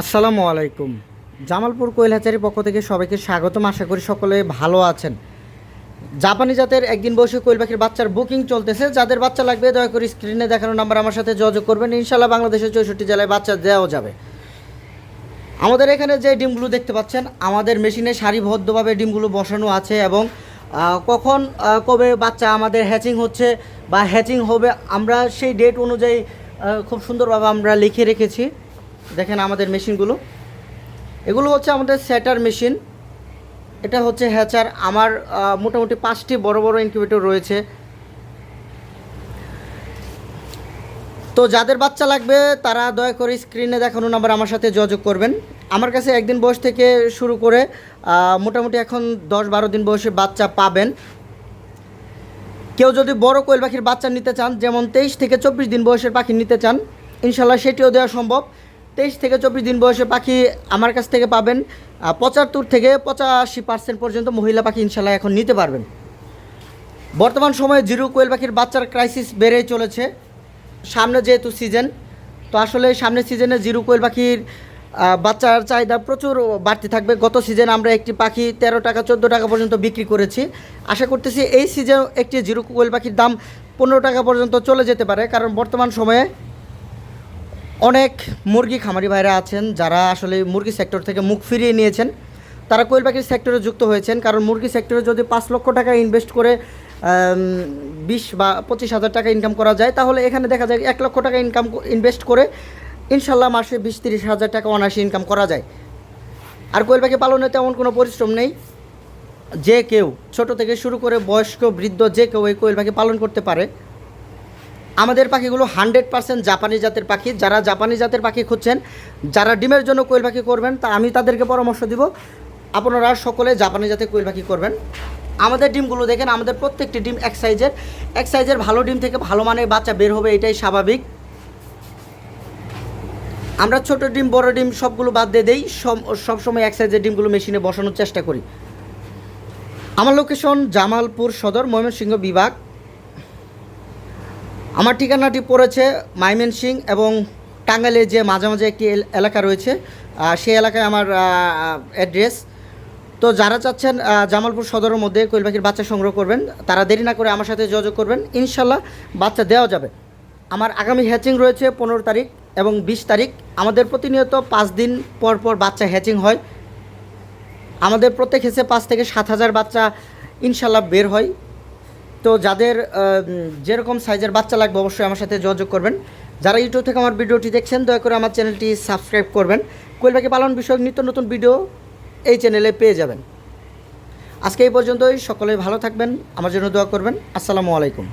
আসসালামু আলাইকুম। জামালপুর কোয়েল হাচারির পক্ষ থেকে সবাইকে স্বাগতম। আশা করি সকলে ভালো আছেন। জাপানি জাতের একদিন বসে কোয়েল পাখির বাচ্চার বুকিং চলতেছে। যাদের বাচ্চা লাগবে দয়া করে স্ক্রিনে দেখানো নাম্বার আমার সাথে যোগাযোগ করবেন। ইনশাল্লাহ বাংলাদেশের চৌষট্টি জেলায় বাচ্চা দেওয়া যাবে। আমাদের এখানে যে ডিমগুলো দেখতে পাচ্ছেন, আমাদের মেশিনে সারিবদ্ধভাবে ডিমগুলো বসানো আছে এবং কখন কবে বাচ্চা আমাদের হ্যাচিং হচ্ছে বা হ্যাচিং হবে আমরা সেই ডেট অনুযায়ী খুব সুন্দরভাবে আমরা লিখে রেখেছি। দেখেন আমাদের মেশিনগুলো। এগুলো হচ্ছে আমাদের স্যাটার মেশিন। এটা হচ্ছে হ্যাচার। আমার মোটামুটি পাঁচটি বড় বড় ইনকিউবেটর রয়েছে। তো যাদের বাচ্চা লাগবে, তারা দয়া করে স্ক্রিনে দেখানো নাম্বার আমার সাথে যোগাযোগ করবেন। আমার কাছে একদিন বয়স থেকে শুরু করে মোটামুটি এখন দশ বারো দিন বয়সে বাচ্চা পাবেন। কেউ যদি বড় কোয়েল পাখির বাচ্চা নিতে চান, যেমন তেইশ থেকে চব্বিশ দিন বয়সের পাখি নিতে চান, ইনশাল্লাহ সেটিও দেওয়া সম্ভব। তেইশ থেকে চব্বিশ দিন বয়সে পাখি আমার কাছ থেকে পাবেন। পঁচাত্তর থেকে পঁচাশি পার্সেন্ট পর্যন্ত মহিলা পাখি ইনশাল্লাহ এখন নিতে পারবেন। বর্তমান সময়ে জিরো কোয়েল পাখির বাচ্চার ক্রাইসিস বেড়েই চলেছে। সামনে যেহেতু সিজন তো আসলে সামনের সিজনে জিরো কোয়েল পাখির বাচ্চার চাহিদা প্রচুর বাড়তি থাকবে। গত সিজনে আমরা একটি পাখি তেরো টাকা, চোদ্দ টাকা পর্যন্ত বিক্রি করেছি। আশা করতেছি এই সিজন একটি জিরো কোয়েল পাখির দাম পনেরো টাকা পর্যন্ত চলে যেতে পারে, কারণ বর্তমান সময়ে অনেক মুরগি খামারি ভাইরা আছেন, যারা আসলে মুরগি সেক্টর থেকে মুখ ফিরিয়ে নিয়েছেন। তারা কোয়েল পাখির সেক্টরে যুক্ত হয়েছেন, কারণ মুরগি সেক্টরে যদি পাঁচ লক্ষ টাকা ইনভেস্ট করে বিশ বা পঁচিশ হাজার টাকা ইনকাম করা যায়, তাহলে এখানে দেখা যায় এক লক্ষ টাকা ইনকাম ইনভেস্ট করে ইনশাল্লাহ মাসে বিশ তিরিশ হাজার টাকা অনায়াসে ইনকাম করা যায়। আর কোয়েল পাখি পালনে তেমন কোনো পরিশ্রম নেই। যে কেউ, ছোট থেকে শুরু করে বয়স্ক, বৃদ্ধ যে কেউ এই কোয়েল পাখি পালন করতে পারে আমাদের পাখিগুলো হান্ড্রেড পার্সেন্ট জাপানি জাতের পাখি। যারা জাপানি জাতের পাখি খুঁজছেন, যারা ডিমের জন্য কোয়েল পাখি করবেন, তা আমি তাদেরকে পরামর্শ দিব। আপনারা সকলে জাপানি জাতের কোয়েল পাখি করবেন। আমাদের ডিমগুলো দেখেন, আমাদের প্রত্যেকটি ডিম এক সাইজের। এক সাইজের ভালো ডিম থেকে ভালো মানের বাচ্চা বের হবে, এটাই স্বাভাবিক। আমরা ছোট ডিম, বড় ডিম সবগুলো বাদ দিয়ে দেই। সব, সবসময় এক সাইজের ডিমগুলো মেশিনে বসানোর চেষ্টা করি। আমার লোকেশন জামালপুর সদর, ময়মনসিংহ বিভাগ। আমার ঠিকানাটি পড়েছে মাইমেন সিং এবং টাঙ্গাইলে যে মাঝামাঝি একটি এল- এলাকা রয়েছে সেই এলাকায় আমার অ্যাড্রেস তো যারা চাচ্ছেন জামালপুর সদরের মধ্যে কোয়েল পাখির বাচ্চা সংগ্রহ করবেন, তারা দেরি না করে আমার সাথে যোগাযোগ করবেন। ইনশাল্লাহ বাচ্চা দেওয়া যাবে। আমার আগামী হ্যাচিং রয়েছে পনেরো তারিখ এবং বিশ তারিখ। আমাদের প্রতিনিয়ত পাঁচ দিন পর পর বাচ্চা হ্যাচিং হয়। আমাদের প্রত্যেক হেসে পাঁচ থেকে সাত হাজার বাচ্চা ইনশাল্লাহ বের হয়। তো যাদের যেরকম সাইজের বাচ্চা লাগবে অবশ্যই আমার সাথে যোগাযোগ করবেন। যারা ইউটিউব থেকে আমার ভিডিওটি দেখছেন, দয়া করে আমার চ্যানেলটি সাবস্ক্রাইব করবেন। কোয়েল পাখি পালন বিষয়ক নিত্য নতুন ভিডিও এই চ্যানেলে পেয়ে যাবেন। আজকে এই পর্যন্তই, সকলে ভালো থাকবেন, আমার জন্য দোয়া করবেন। আসসালামু আলাইকুম।